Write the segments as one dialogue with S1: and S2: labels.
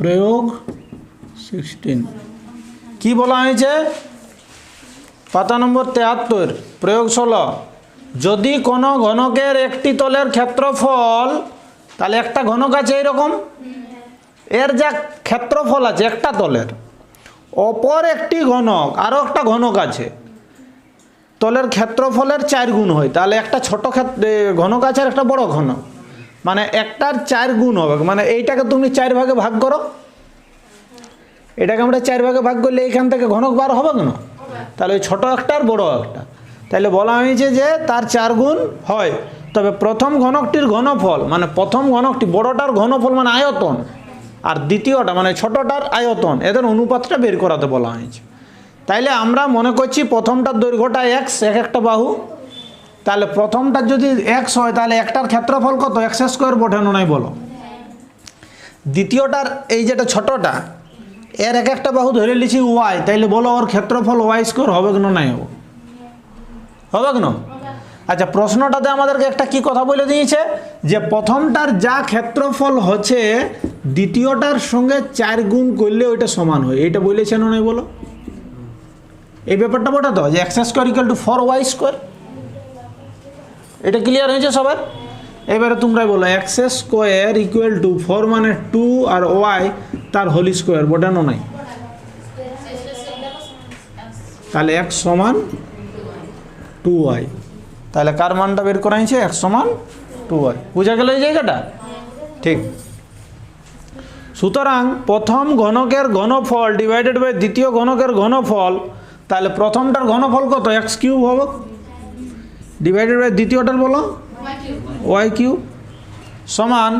S1: প্রয়োগ সিক্সটিন কি বলা হয়েছে? পাতা নম্বর তেহাত্তর, প্রয়োগ ষোলো। যদি কোনো ঘনকের একটি তলের ক্ষেত্রফল, তাহলে একটা ঘনক আছে এইরকম এর যা ক্ষেত্রফল আছে, একটা তলের। অপর একটি ঘনক আরও একটা ঘনক আছে। তলের ক্ষেত্রফলের চার গুণ হয়, তাহলে একটা ছোট ঘনক আছে আর একটা বড় ঘনক। মানে একটার চার গুণ হবে। মানে এইটাকে তুমি চার ভাগে ভাগ করো। এটাকে আমরা চার ভাগে ভাগ করলে এইখান থেকে ঘনক বার হবে না তাহলে ওই ছোটো একটা আর বড় একটা। তাহলে বলা হয়েছে যে তার চার গুণ হয়। তবে প্রথম ঘনকটির ঘনফল মানে প্রথম ঘনকটি বড়টার ঘনফল মানে আয়তন, আর দ্বিতীয়টা মানে ছোটটার আয়তন, এদের অনুপাতটা বের করাতে বলা হয়েছে। তাইলে আমরা মনে করছি প্রথমটার দৈর্ঘ্যটা এক্স এক একটা বাহু তাহলে প্রথমটার যদি এক্স হয়, তাহলে একটার ক্ষেত্রফল কত? এক্স স্কোয়ার বোঝানো নাই বলো। দ্বিতীয়টার এই যেটা ছোটটা, এর এক একটা বাহু ধরে লিছি ওয়াই তাইলে বলো ওর ক্ষেত্রফল ওয়াই স্কোয়ার হবে কি নাই হবে? হবে কি আচ্ছা প্রশ্নটাতে আমাদেরকে একটা কি কথা বলে দিয়েছে? যে প্রথমটার যা ক্ষেত্রফল হচ্ছে, দ্বিতীয়টার সঙ্গে চার গুণ করলে ওইটা সমান হয়। এইটা বলেছে না নাই বলো? এই ব্যাপারটা বটা তো? যে x square equal to four y square এটা ক্লিয়ার হয়েছে সবার? এবারে তোমরাই বলো x square equal to four মানে টু আর ওয়াই তার হোল স্কোয়ার বোটানো নাই। তাহলে এক সমান টু ওয়াই তাহলে কার মানটা বের করা হয়েছে? এক সমান টু ওয়াই বোঝা গেল এই জায়গাটা? ঠিক। সুতরাং প্রথম ঘনকের ঘনফল ডিভাইডেড বাই দ্বিতীয় ঘনকের ঘনফল, তাহলে প্রথমটার ঘনফল কত? এক্স কিউব হবে। ডিভাইডেড বাই দ্বিতীয়টার বলো। ওয়াই কিউব সমান।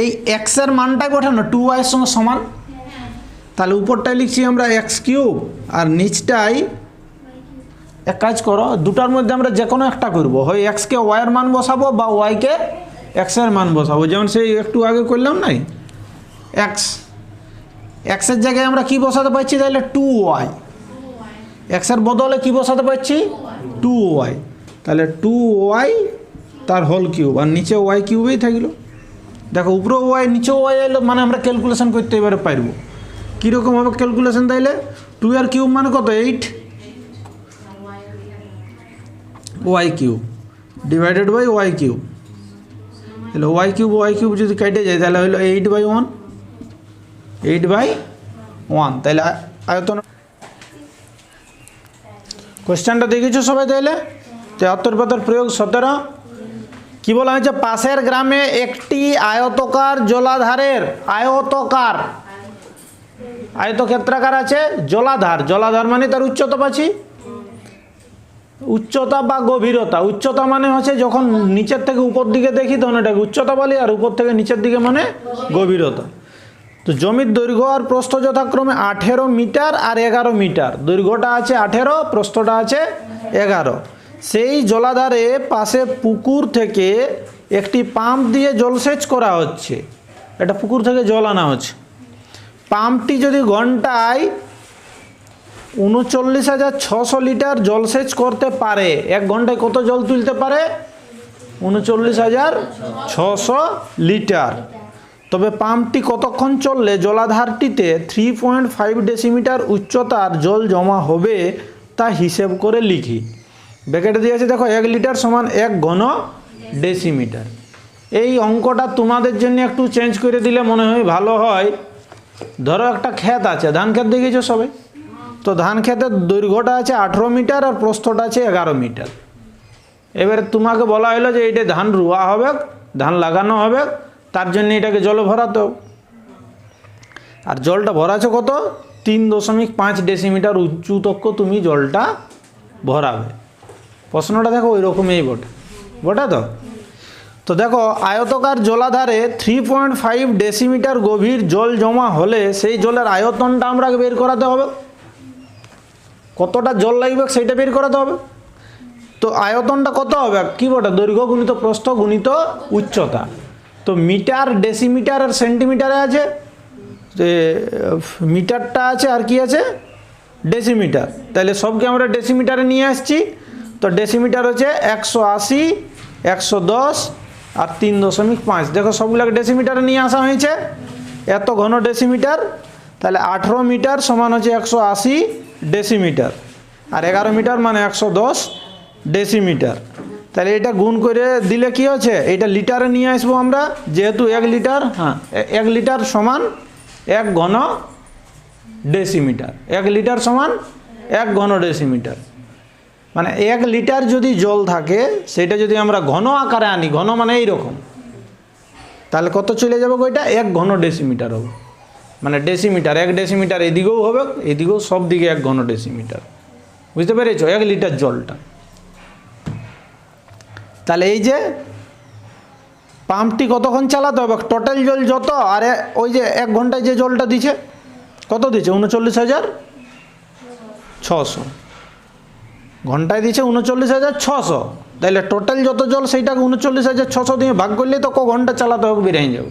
S1: এই এক্সের মানটাই ওঠানো টু ওয়াইয়ের সঙ্গে সমান? তাহলে উপরটায় লিখছি আমরা এক্স কিউব আর নিচটাই এক কাজ করো, দুটার মধ্যে আমরা যে কোনো একটা করব। হয় এক্সকে ওয়াইয়ের মান বসাবো বা ওয়াইকে এক্সের মান বসাবো। যেমন সেই একটু আগে করলাম নাই? এক্স এক্সের জায়গায় আমরা কি বসাতে পারছি? তাহলে টু ওয়াই এক্সের বদলে কি বসাতে পারছি? টু ওয়াই তাহলে টু ওয়াই তার হোল কিউব আর নিচে ওয়াই কিউবেই থাকল। দেখো, উপরে ওয়াই নিচে ওয়াই এলো মানে আমরা ক্যালকুলেশন করতে এবারে পারব। কীরকম হবে ক্যালকুলেশন তাইলে? টু এর কিউব মানে কত? Eight y cube divided by y cube তাহলে ওয়াই কিউব ওয়াই কিউব যদি কেটে যায়, তাহলে হলো eight by one eight by one তাহলে আয়তন কোশ্চেনটা দেখেছ সবাই তাহলে? তেহাত্তর পাতার প্রয়োগ, সতেরো। কি বলা হয়েছে? পাশের গ্রামে একটি আয়তকার জলাধারের, আয়তকার। আয়তক্ষেত্রাকার আছে, জলাধার। জলাধার মানে তার উচ্চতা পাচ্ছি? উচ্চতা বা গভীরতা। উচ্চতা মানে হচ্ছে যখন নিচের থেকে উপর দিকে দেখি, তখন এটাকে উচ্চতা বলি, আর উপর থেকে নিচের দিকে মানে গভীরতা। তো জমির দৈর্ঘ্য আর প্রস্থ যথাক্রমে আঠেরো মিটার আর এগারো মিটার। দৈর্ঘ্যটা আছে আঠেরো, প্রস্থটা আছে এগারো। সেই জলাধারে পাশে পুকুর থেকে একটি পাম্প দিয়ে জলসেচ করা হচ্ছে। এটা পুকুর থেকে জল আনা হচ্ছে। পাম্পটি যদি ঘন্টায় উনচল্লিশ হাজার ছশো লিটার জলসেচ করতে পারে, এক ঘন্টায় কত জল তুলতে পারে? উনচল্লিশ হাজার ছশো লিটার। তবে পাম্পটি কতক্ষণ চললে জলাধারটিতে থ্রি পয়েন্ট ফাইভ ডেসিমিটার উচ্চতার জল জমা হবে তা হিসেব করে লিখি। ব্যাকেটে দিয়েছে দেখো, এক লিটার সমান এক ঘন ডেসিমিটার এই অঙ্কটা তোমাদের জন্য একটু চেঞ্জ করে দিলে মনে হয় ভালো হয়। ধরো একটা ক্ষেত আছে, ধান ক্ষেত দেখেছ সবাই? তো ধান ক্ষেতের দৈর্ঘ্যটা আছে আঠেরো মিটার আর প্রস্থটা আছে এগারো মিটার। এবারে তোমাকে বলা হলো যে এইটা ধান রুয়া হবে, ধান লাগানো হবে তার জন্য এটাকে জলে ভরাতে। আর জলটা ভরাছো কত? তিন দশমিক পাঁচ ডেসিমিটার উঁচু তক্ক তুমি জলটা ভরাবে। প্রশ্নটা দেখো ওই রকমই বটে। বটে তো তো দেখো, আয়তকার জলাধারে থ্রি পয়েন্ট ফাইভ ডেসিমিটার গভীর জল জমা হলে সেই জলের আয়তনটা আমরা বের করাতে হবে। কতটা জল লাগবে সেইটা বের করাতে হবে। তো আয়তনটা কত হবে? কি বটে? দৈর্ঘ্য গুণিত প্রস্থ গুণিত উচ্চতা। তো মিটার, ডেসিমিটার আর সেন্টিমিটারে আছে? মিটারটা আছে আর কি আছে? ডেসিমিটার। তাহলে সবকে আমরা ডেসিমিটারে নিয়ে আসছি। তো ডেসিমিটার হচ্ছে একশো আশি, একশো দশ আর তিন দশমিক পাঁচ। দেখো সবগুলোকে ডেসিমিটারে নিয়ে আসা হয়েছে। এত ঘন ডেসিমিটার তাহলে আঠেরো মিটার সমান হচ্ছে একশো আশি ডেসিমিটার। আর এগারো মিটার মানে একশো দশ ডেসিমিটার। তাহলে এটা গুণ করে দিলে কি হচ্ছে? এটা লিটারে নিয়ে আসব আমরা যেহেতু এক লিটার হ্যাঁ। এক লিটার সমান এক ঘন ডেসিমিটার। এক লিটার সমান এক ঘন ডেসিমিটার। মানে এক লিটার যদি জল থাকে সেটা যদি আমরা ঘন আকারে আনি ঘন মানে এইরকম তাহলে কত চলে যাবে ওইটা এক ঘন ডেসিমিটার হবে। মানে ডেসিমিটার এক ডেসিমিটার এদিকেও হবে এদিকেও সব দিকে এক ঘন ডেসিমিটার। বুঝতে পেরেছ? এক লিটার জলটা। তাহলে এই যে পাম্পটি কতক্ষণ চালাতে হবে? টোটাল জল যত, আর ওই যে এক ঘন্টায় যে জলটা দিচ্ছে কত দিচ্ছে উনচল্লিশ হাজার? ছশো। ঘন্টায় দিচ্ছে উনচল্লিশ হাজার ছশো। তাহলে টোটাল যত জল সেইটাকে উনচল্লিশ হাজার ছশো দিয়ে ভাগ করলে তো ক ঘণ্টা চালাতে হবে বেরিয়ে যাবে।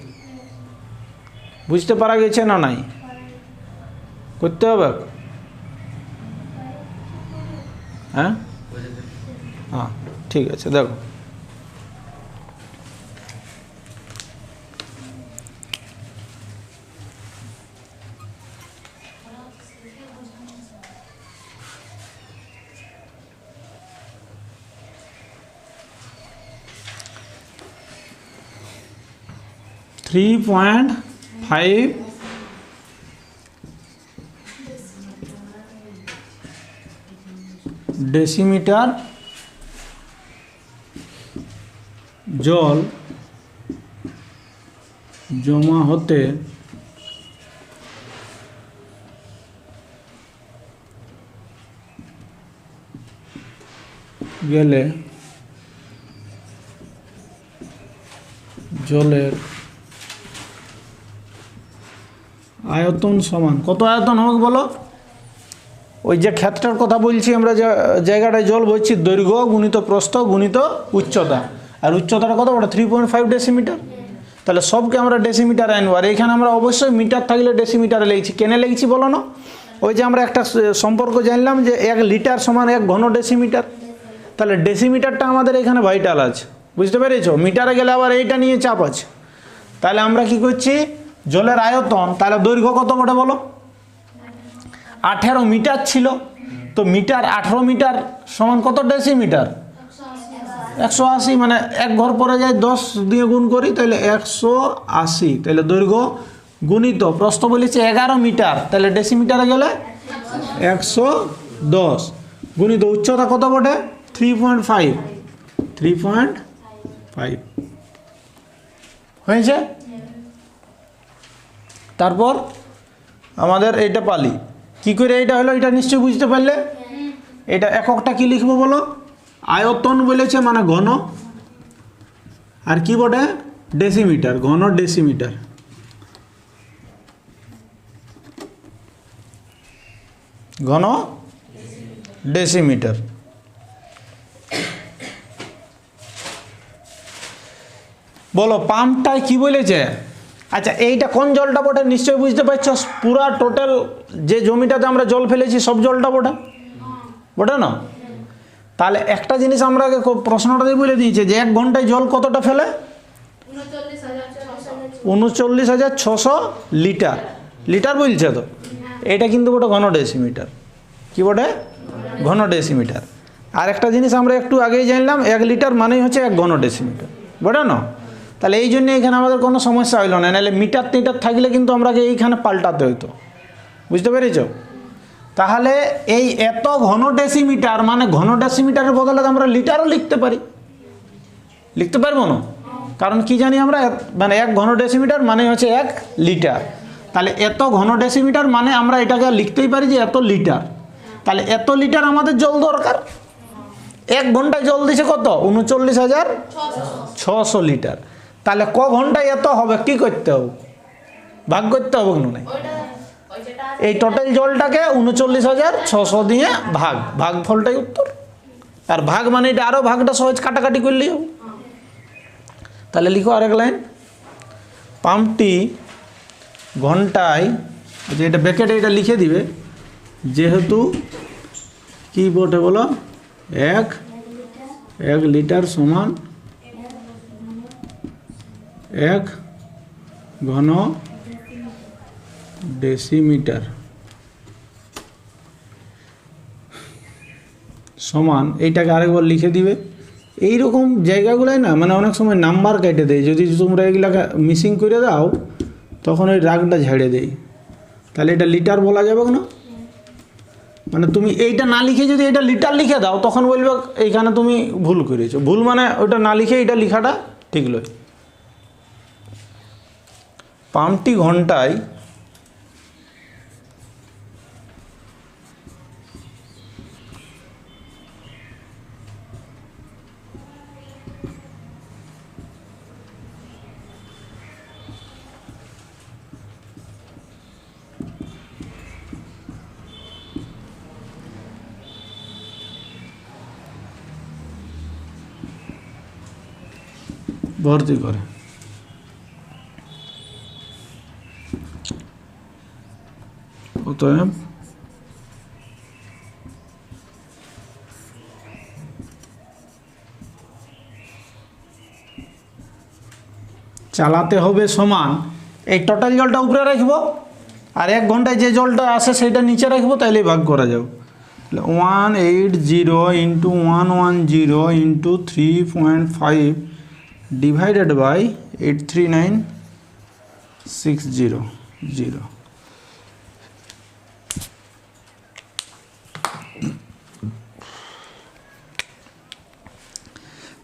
S1: বুঝতে পারা গেছে না নাই? করতে হবে? হ্যাঁ? হ্যাঁ ঠিক আছে, দেখো। থ্রি পয়েন্ট ফাইভ ডেসিমিটার জল জমা হতে গেলে জলের আয়তন সমান। কত আয়তন হোক বলো? ওই যে ক্ষেত্রটার কথা বলছি আমরা যে, জায়গাটায় জল বইছি, দৈর্ঘ্য গুণিত প্রস্থ গুণিত উচ্চতা। আর উচ্চতাটা কত ওটা থ্রি পয়েন্ট ফাইভ ডেসিমিটার তাহলে সবকে আমরা ডেসিমিটার আনব। আর এখানে আমরা অবশ্যই মিটার থাকলে ডেসিমিটারে লেগেছি কেনে লেগেছি বলো না? ওই যে আমরা একটা সম্পর্ক জানলাম যে এক লিটার সমান এক ঘন ডেসিমিটার তাহলে ডেসিমিটারটা আমাদের এখানে ভাইটাল আছে। বুঝতে পেরেছ? মিটারে গেলে আবার এইটা নিয়ে চাপ আছে। তাহলে আমরা কি করছি? জলের আয়তন, তাহলে দৈর্ঘ্য কত বটে বলো? আঠেরো মিটার ছিল। তো মিটার, আঠেরো মিটার সমান কত ডেসিমিটার? একশো আশি মানে এক ঘর পরে যায় দশ দিয়ে গুণ করি, তাহলে একশো আশি। তাহলে দৈর্ঘ্য গুণিত, প্রস্থ বলেছে এগারো মিটার। তাহলে ডেসিমিটারে গেলে একশো দশ। গুণিত উচ্চতা কত বটে? Three point five three point five হয়েছে? তারপর আমাদের এইটা পালি। কি করে এইটা হলো? এটা নিশ্চয়ই বুঝতে পারলে? এটা এককটা কি লিখব বলো? আয়তন বলেছে মানে ঘন। আর কি বটে? ডেসিমিটার, ঘন ডেসিমিটার। ঘন ডেসিমিটার। বলো, পাম্পটায় কি বলেছে? আচ্ছা এইটা কোন জলটা বটে? নিশ্চয়ই বুঝতে পারছ। পুরা টোটাল যে জমিটাতে আমরা জল ফেলেছি, সব জলটা বটে। বটে না? তাহলে একটা জিনিস আমরা প্রশ্নটাতেই বলে দিয়েছে, যে এক ঘন্টায় জল কতটা ফেলে?
S2: উনচল্লিশ হাজার ছশো
S1: লিটার। লিটার বলছে তো? এটা কিন্তু বটে ঘন ডেসিমিটার কি বটে? ঘন ডেসিমিটার আর একটা জিনিস আমরা একটু আগেই জানলাম, এক লিটার মানেই হচ্ছে এক ঘন ডেসিমিটার বটে না? তাহলে এই জন্য এখানে আমাদের কোনো সমস্যা হইল না। নাহলে মিটার টিটার থাকলে কিন্তু আমরাকে এইখানে পাল্টাতে হইতো। বুঝতে পেরেছ? তাহলে এই এত ঘন ডেসিমিটার মানে ঘন ডেসিমিটারের বদলে আমরা লিটারও লিখতে পারি। লিখতে পারব না? কারণ কি জানি আমরা মানে এক ঘন ডেসিমিটার মানে হচ্ছে এক লিটার তাহলে এত ঘন ডেসিমিটার মানে আমরা এটাকে লিখতেই পারি যে এত লিটার তাহলে এত লিটার আমাদের জল দরকার? এক ঘন্টায় জল দিছে কত? উনচল্লিশ হাজার ছশো লিটার তাহলে ক ঘন্টায় এত হবে? কি করতে হবে? ভাগ করতে হবে কেন নাই। এই টোটাল জলটাকে উনচল্লিশ হাজার ছশো দিয়ে ভাগ। ভাগ ফলটাই উত্তর। আর ভাগ মানে এটা আরও ভাগটা সহজ কাটাকাটি করলেই হবে। তাহলে লিখো আরেক লাইন। পাম্পটি ঘন্টায় যে এটা ব্যাকেটে এটা লিখে দিবে। যেহেতু কি বটে বলো এক এক লিটার সমান এক ঘন ডেসিমিটার সমান, এইটাকে আরেকবার লিখে দিবে। এই রকম জায়গাগুলোয় না মানে অনেক সময় নাম্বার কেটে দেয়। যদি তোমরা এগুলাকে মিসিং করে দাও, তখন ওই রাগটা ঝেড়ে দেয়। তাহলে এটা লিটার বলা যাবে না? মানে তুমি এইটা না লিখে যদি এটা লিটার লিখে দাও, তখন বলবে এইখানে তুমি ভুল করেছ। ভুল মানে ওটা না লিখে এটা লেখাটা ঠিক নয়। পাম্পটি ঘন্টায় ভর্তি করে। অতএব চালাতে হবে সমান। এই টোটাল জলটা উপরে রাখব, আর এক ঘন্টায় যে জলটা আসে সেটা নিচে রাখব, তাইলেই ভাগ করা যাবে। তাহলে one eight zero into one one zero into three point five divided by eight three nine six zero zero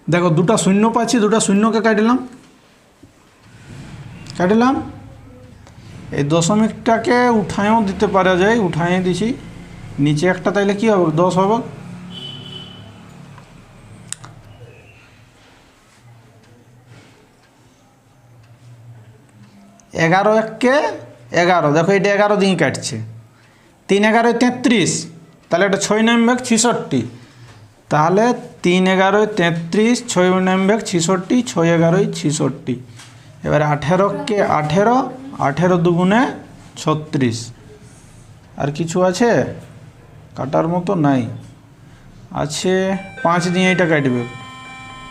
S1: দেখো, দুটা শূন্য পাচ্ছি, দুটা শূন্যকে কাটলাম। কাটলাম। এই দশমিকটাকে উঠায়ও দিতে পারা যায় উঠাইয়ে দিছি। নিচে একটা তাইলে কি হবে? দশ হবে? এগারো এককে এগারো। দেখো, এটা এগারো দিন কাটছে। তিন এগারো তেত্রিশ। তাহলে এটা ছয় নামবে ছিষট্টি। তাহলে তিন এগারোয় তেত্রিশ ছয় নামবে ছিষট্টি ছয় এগারোয় ছিষট্টি। এবার আঠেরোকে আঠেরো? আঠেরো দুগুণে ছত্রিশ। আর কিছু আছে? কাটার মতো নাই। আছে পাঁচ দিয়ে এটা কাটবে।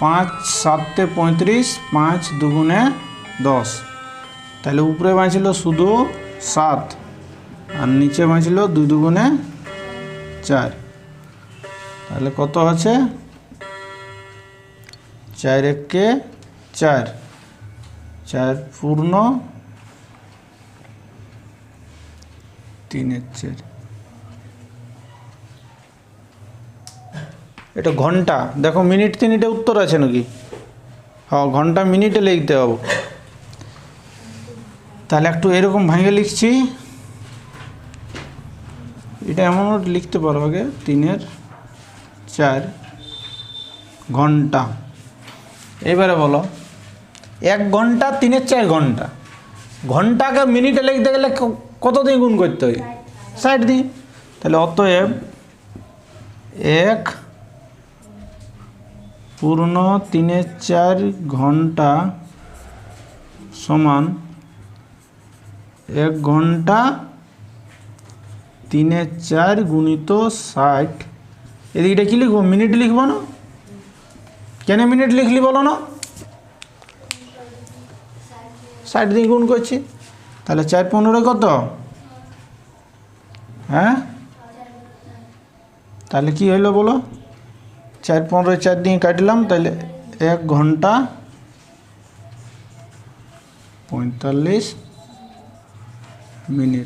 S1: পাঁচ সাতে পঁয়ত্রিশ, পাঁচ দুগুণে দশ। তাহলে উপরে বাঁচলো শুধু সাত। আর নিচে বাঁচলো দুই দুগুণে চার। তাহলে কত আছে? চার এককে চার। চার পূর্ণ তিনের চার। এটা ঘণ্টা। দেখো মিনিট তিনিটে উত্তর আছে নাকি? হ্যাঁ ঘণ্টা মিনিটে লিখতে হবে। তাহলে একটু এরকম ভেঙে লিখছি। এটা এমন লিখতে পারো আগে, তিনের। চার ঘণ্টা। এবারে বলো, এক ঘণ্টা, তিনের চার ঘণ্টা। ঘন্টাকে মিনিটে লিখতে গেলে কত দিন গুণ করতে হয়? ষাট দিন। তাহলে অতএব এক পূর্ণ তিনের চার ঘণ্টা সমান এক ঘণ্টা তিনে চার গুণিত ষাট এদিকটা কী লিখব? মিনিট লিখব না? কেন মিনিট লিখলি বলো না? ষাট দিন গুণ করছি। তাহলে চার পনেরো কত? হ্যাঁ? তাহলে কি হইল বলো? চার পনেরো, চার দিন কাটলাম, তাহলে এক ঘণ্টা পঁয়তাল্লিশ মিনিট।